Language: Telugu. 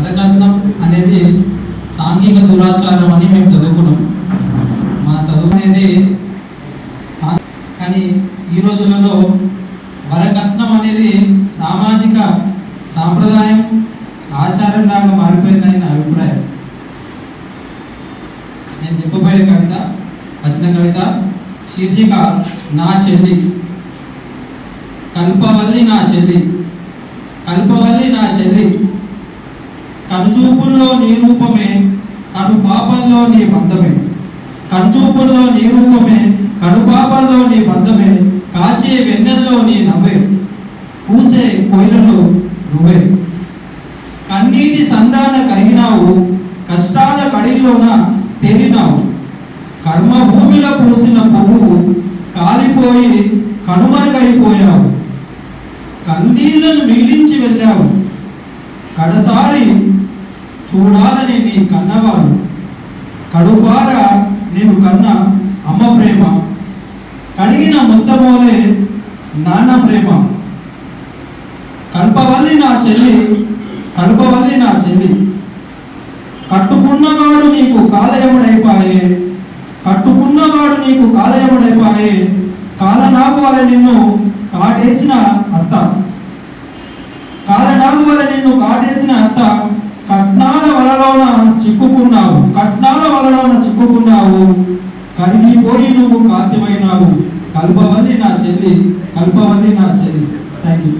అరకట్నం అనేది సాంఘిక దురాచారం అని మేము చదువుకున్నాం. మా చదువు అనేది కానీ ఈ రోజులలో వరకట్నం అనేది సామాజిక సాంప్రదాయం ఆచారం లాగా మారిపోయిందని నా అభిప్రాయం. నేను చెప్పబోయే కవిత వచ్చిన కవిత శీర్షిక నా చెల్లి. కల్పవల్లి నా చెల్లి. కల్పవల్లి నా చెల్లి. కనుచూపుల్లో నీ రూపమే కను పాపంలో నీ బంధమే. కనుచూపుల్లో నీ రూపమే కను పాపంలో నీ బంధమే కాచే వెన్నెల్లో నీ నవ్వే కూసే కోయిలలో నువ్వే. కన్నీటి సంధాన కలిగినావు కష్టాల కడిలోన తేలినావు. కర్మభూమిలో పూసిన పువ్వు కాలిపోయి కనుమరుగైపోయావు. కన్నీళ్ళను మిగిలించి వెళ్ళావు. కడసారి చూడాలని నీ కన్నవారు. కడుపార నేను కన్న అమ్మ ప్రేమ. కడిగిన ముద్దమోలే నాన్న ప్రేమ. కల్పవల్లి నా చెల్లి కల్పవల్లి నా చెల్లి. కట్టుకున్నవాడు నీకు కాలయముడైపాయే. కట్టుకున్నవాడు నీకు కాలయముడైపాయే. కాలనాగు వలె నిన్ను కాటేసిన అత్త కాలనాగు వల్ల నిన్ను కాటేసిన అత్త కట్నాల వలలోన చిక్కుకున్నావు. కట్నాల వలన చిక్కుకున్నావు. కరిగిపోయి నువ్వు కాంతిమైనావు. కల్పవల్లి నా చెల్లి కల్పవల్లి నా చెల్లి. Thank you